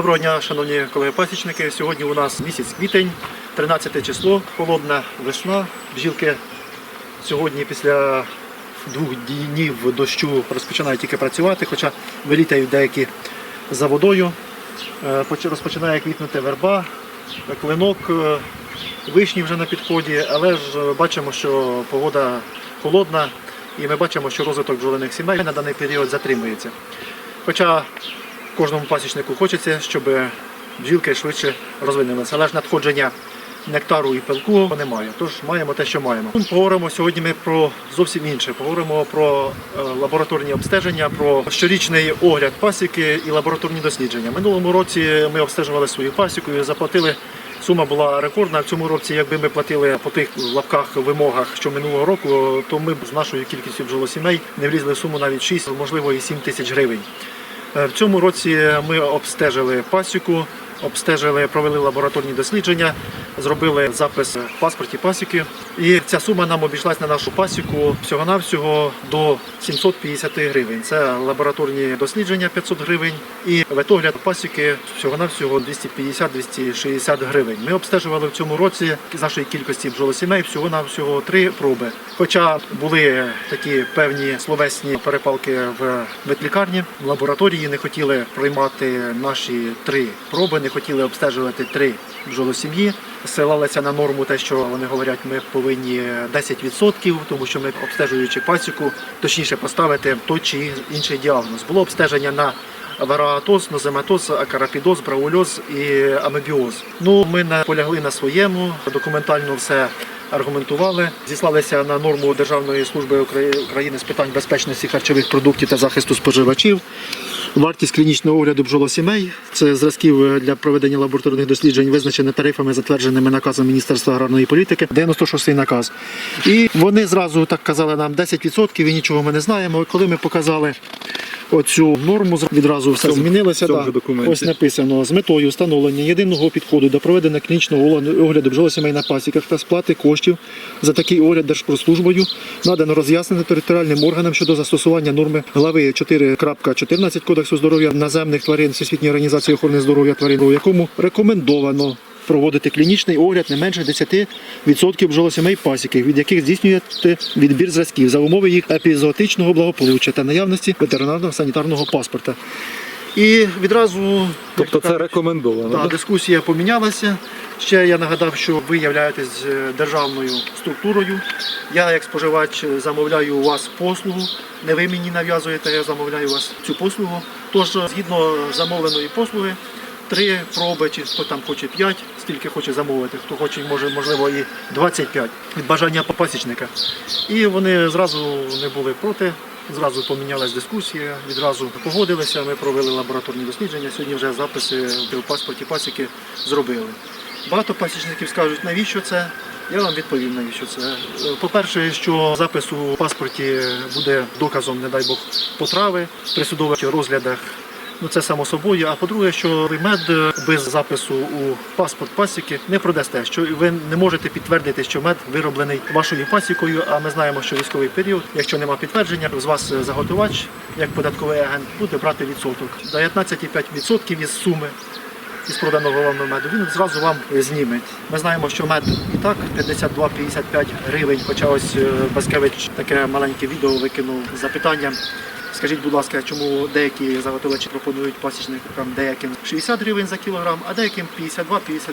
Доброго дня, шановні колеги-пасічники. Сьогодні у нас місяць квітень, 13 число, холодна весна. Бджілки сьогодні після двох днів дощу розпочинають тільки працювати, хоча вилітають деякі за водою. Е, Розпочинає квітнути верба, клинок, е, вишні вже на підході, але ж бачимо, що погода холодна і ми бачимо, що розвиток бджолиних сімей на даний період затримується. Хоча кожному пасічнику хочеться, щоб бджілки швидше розвинулися. Але ж надходження нектару і пилку немає. Тож маємо те, що маємо. Поговоримо сьогодні ми про зовсім інше. Поговоримо про е, лабораторні обстеження, про щорічний огляд пасіки і лабораторні дослідження. Минулому році ми обстежували свою пасіку і заплатили. Сума була рекордна. В цьому році, якби ми платили по тих лапках вимогах, що минулого року, то ми б з нашою кількістю бджолосімей не влізли в суму навіть 6, можливо, і 7 тисяч гривень. Е, В цьому році ми обстежили пасіку, обстежили, провели лабораторні дослідження, зробили запис в паспорті пасіки. І ця сума нам обійшлась на нашу пасіку всього-навсього до 750 гривень. Це лабораторні дослідження 500 гривень і ветогляд пасіки всього-навсього 250-260 гривень. Ми обстежували в цьому році з нашої кількості бджолосімей всього-навсього три проби. Хоча були такі певні словесні перепалки в ветлікарні, в лабораторії не хотіли приймати наші три проби, хотіли обстежувати три бджолосім'ї. Ссилалися на норму те, що вони говорять, ми повинні 10%, тому що ми обстежуючи пасіку, точніше поставити той чи інший діагноз. Було обстеження на вараатоз, нозематоз, акарапідоз, браульоз і амебіоз. Ну, ми полягли на своєму, документально все аргументували, зіслалися на норму Державної служби Украї- України з питань безпечності харчових продуктів та захисту споживачів. Вартість клінічного огляду бджолосімей це зразків для проведення лабораторних досліджень, визначені тарифами, затвердженими наказом Міністерства аграрної політики, 96-й наказ. І вони зразу так казали нам 10% і нічого ми не знаємо. Коли ми показали оцю норму, відразу все цьому- змінилося. цьому да. документі. Ось написано з метою встановлення єдиного підходу до проведення клінічного огляду бджолосімей на пасіках та сплати коштів за такий огляд Держпродслужбою надано роз'яснення територіальним органам щодо застосування норми глави 4.14 Кодексу здоров'я наземних тварин Всесвітньої організації охорони здоров'я тварин, у якому рекомендовано проводити клінічний огляд не менше 10% бджолосімей пасіки, від яких здійснюєте відбір зразків за умови їх епізоотичного благополуччя та наявності ветеринарного санітарного паспорта. І відразу Тобто це рекомендовано. так, дискусія помінялася. Ще я нагадав, що ви являєтесь е, державною структурою. Я, як споживач, замовляю у вас послугу. Не ви мені нав'язуєте, я замовляю у вас цю послугу. Тож, згідно замовленої послуги, три проби, чи хто там хоче п'ять, стільки хоче замовити, хто хоче, може, можливо, і 25 від бажання пасічника. І вони зразу не були проти. Зразу помінялась дискусія, відразу погодилися. Ми провели лабораторні дослідження. Сьогодні вже записи в паспорті пасіки зробили. Багато пасічників скажуть, навіщо це? Я вам відповім, навіщо це. По-перше, що запис у паспорті буде доказом, не дай Бог, потрави при судових розглядах. Ну це само собою. А по-друге, що мед е, без запису у паспорт пасіки не продасте. Що ви не можете підтвердити, що мед вироблений вашою пасікою. А ми знаємо, що військовий період, якщо нема підтвердження, з вас е, заготувач, як податковий агент, буде брати відсоток. 19,5% із суми із проданого вам меду, він зразу вам зніме. Ми знаємо, що мед і так 52-55 гривень, хоча ось е, Баскевич таке маленьке відео викинув з запитанням. Скажіть, будь ласка, чому деякі заготовлячі пропонують пасічникам деяким 60 гривень за кілограм, а деяким 52-55?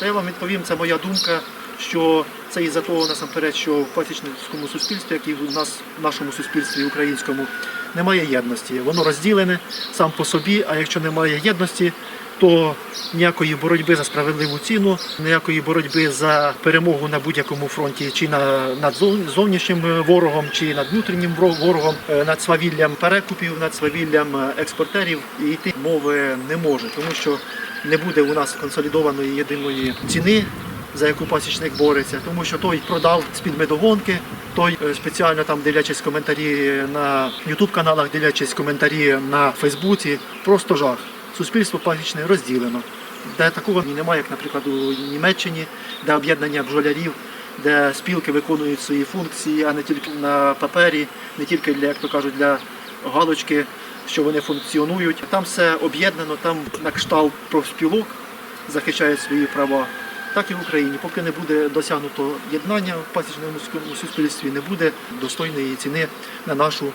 Та я вам відповім, це моя думка, що це із-за того насамперед, що в пасічницькому суспільстві, як і в нас в нашому суспільстві українському, немає єдності. Воно розділене сам по собі, а якщо немає єдності, то ніякої боротьби за справедливу ціну, ніякої боротьби за перемогу на будь-якому фронті, чи на, над зовнішнім е, ворогом, чи над внутрішнім ворогом, е, над свавіллям перекупів, над свавіллям е, експортерів і йти мови не може, тому що не буде у нас консолідованої єдиної ціни. За яку пасічник бореться, тому що той продав з-під медогонки, той спеціально там дивлячись коментарі на Ютуб каналах, дивлячись коментарі на Фейсбуці, просто жах суспільство пасічне розділено. Де такого немає, як, наприклад, у Німеччині, де об'єднання бджолярів, де спілки виконують свої функції, а не тільки на папері, не тільки для, як то кажуть, для галочки що вони функціонують. Там все об'єднано, там на кшталт профспілок захищає свої права. Так і в Україні, поки не буде досягнуто єднання в пасічному суспільстві, не буде достойної ціни на нашу е,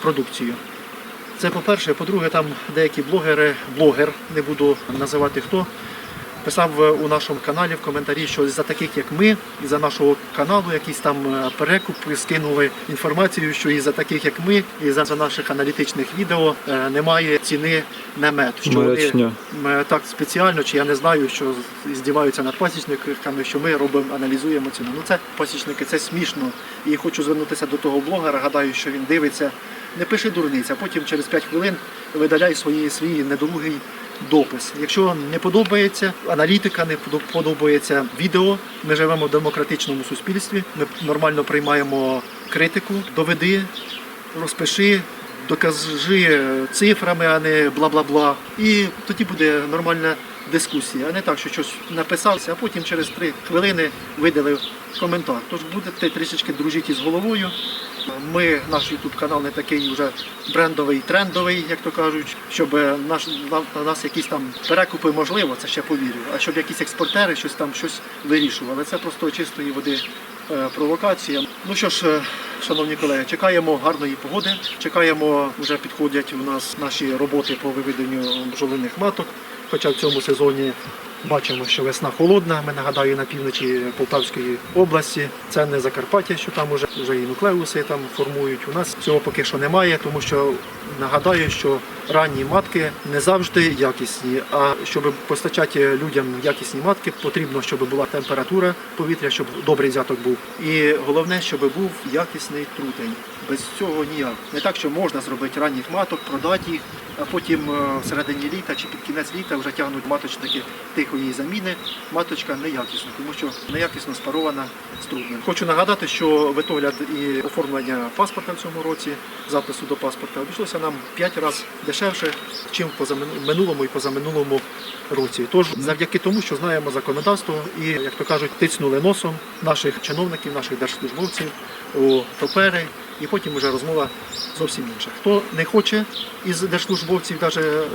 продукцію. Це по-перше. По-друге, там деякі блогери, блогер, не буду називати хто, писав е, у нашому каналі в коментарі, що за таких як ми, і за нашого каналу якісь там е, перекупи скинули інформацію, що і за таких як ми, і за наших аналітичних відео е, немає ціни на мед. Що Маячня. вони так спеціально, чи я не знаю, що здіваються над пасічниками, що ми робимо, аналізуємо ціну. Ну це пасічники, це смішно. І хочу звернутися до того блогера. Гадаю, що він дивиться. Не пиши дурниць, а потім через 5 хвилин видаляй свої, свій недолугий допис. Якщо не подобається аналітика, не подобається відео, ми живемо в демократичному суспільстві, ми нормально приймаємо критику, доведи, розпиши, докажи цифрами, а не бла-бла-бла. І тоді буде нормальна дискусія, а не так, що щось написався, а потім через три хвилини видалив коментар. Тож будете трішечки дружити з головою. Ми, наш YouTube канал не такий вже брендовий, трендовий, як то кажуть, щоб наш, на, на нас якісь там перекупи можливо, це ще повірю. А щоб якісь експортери щось там щось вирішували. Це просто чистої води е, провокація. Ну що ж, е, шановні колеги, чекаємо гарної погоди. Чекаємо, вже підходять у нас наші роботи по виведенню бджолиних маток. Хоча в цьому сезоні бачимо, що весна холодна. Ми нагадаю на півночі Полтавської області. Це не Закарпаття, що там вже, вже і нуклеуси там формують. У нас цього поки що немає, тому що нагадаю, що ранні матки не завжди якісні. А щоб постачати людям якісні матки, потрібно, щоб була температура повітря, щоб добрий взяток був. І головне, щоб був якісний трутень. Без цього ніяк. Не так, що можна зробити ранніх маток, продати їх, а потім е, в середині літа чи під кінець літа вже тягнуть маточники тихої заміни. Маточка неякісна, тому що неякісно спарована з трутнем. Хочу нагадати, що витогляд і оформлення паспорта в цьому році, запису до паспорта, обійшлося нам 5 разів дешевше, чим в минулому і позаминулому році. Тож завдяки тому, що знаємо законодавство і, як то кажуть, тицнули носом наших чиновників, наших держслужбовців у папери, і потім вже розмова зовсім інша. Хто не хоче із держслужбовців,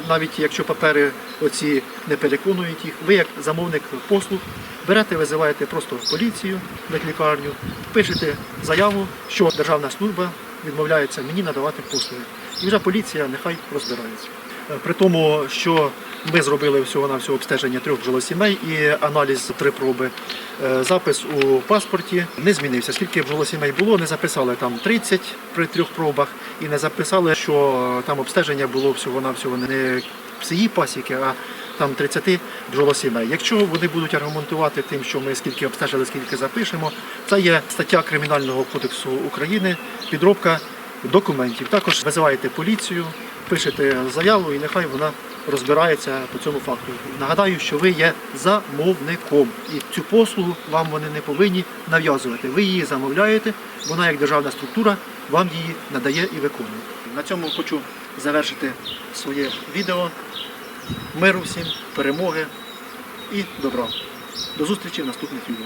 навіть якщо папери оці не переконують їх, ви як замовник послуг берете, визиваєте просто поліцію, лікарню, пишете заяву, що державна служба відмовляється мені надавати послуги. І вже поліція нехай розбирається. Е, При тому, що ми зробили всього на всього обстеження трьох бджолосімей і аналіз три проби. Е, Запис у паспорті не змінився. Скільки бджолосімей було, не записали там 30 при трьох пробах і не записали, що там обстеження було всього на всього не всієї пасіки, а там 30 бджолосімей. Якщо вони будуть аргументувати тим, що ми скільки обстежили, скільки запишемо, це є стаття Кримінального кодексу України, підробка документів. Також визиваєте поліцію, пишете заяву і нехай вона розбирається по цьому факту. Нагадаю, що ви є замовником, і цю послугу вам вони не повинні нав'язувати. Ви її замовляєте, вона як державна структура вам її надає і виконує. На цьому хочу завершити своє відео. Миру всім, перемоги і добра. До зустрічі в наступних відео.